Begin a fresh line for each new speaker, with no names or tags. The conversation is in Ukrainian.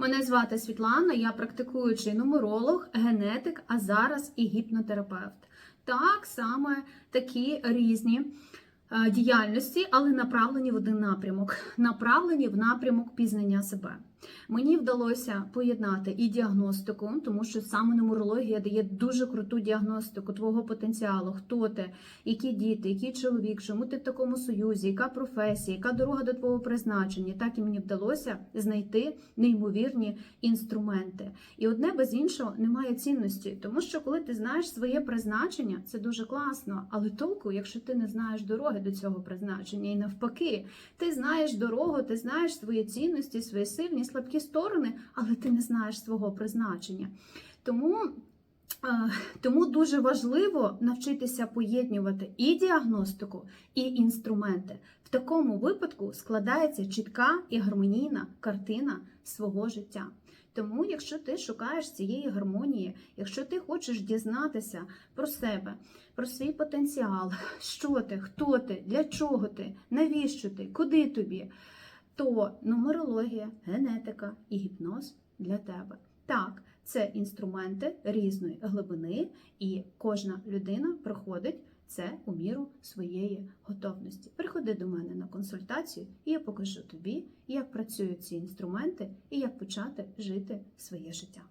Мене звати Світлана, я практикуючий нумеролог, генетик, а зараз і гіпнотерапевт. Так саме такі різні е, діяльності, але направлені в один напрямок, направлені в напрямок пізнання себе. Мені вдалося поєднати і діагностику, тому що саме нумерологія дає дуже круту діагностику твого потенціалу, хто ти, які діти, який чоловік, чому ти в такому союзі, яка професія, яка дорога до твого призначення. Так і мені вдалося знайти неймовірні інструменти. І одне без іншого немає цінності, тому що коли ти знаєш своє призначення, це дуже класно, але толку, якщо ти не знаєш дороги до цього призначення, і навпаки, ти знаєш дорогу, ти знаєш свої цінності, свої сильні, слабкі сторони, але ти не знаєш свого призначення. Тому. е, Тому дуже важливо навчитися поєднувати і діагностику, і інструменти. В такому випадку складається чітка і гармонійна картина свого життя. Тому, якщо ти шукаєш цієї гармонії, якщо ти хочеш дізнатися про себе, про свій потенціал, що ти, хто ти, для чого ти, навіщо ти, куди тобі, то нумерологія, генетика і гіпноз для тебе. Так, це інструменти різної глибини, і кожна людина проходить це у міру своєї готовності. Приходи до мене на консультацію, і я покажу тобі, як працюють ці інструменти і як почати жити своє життя.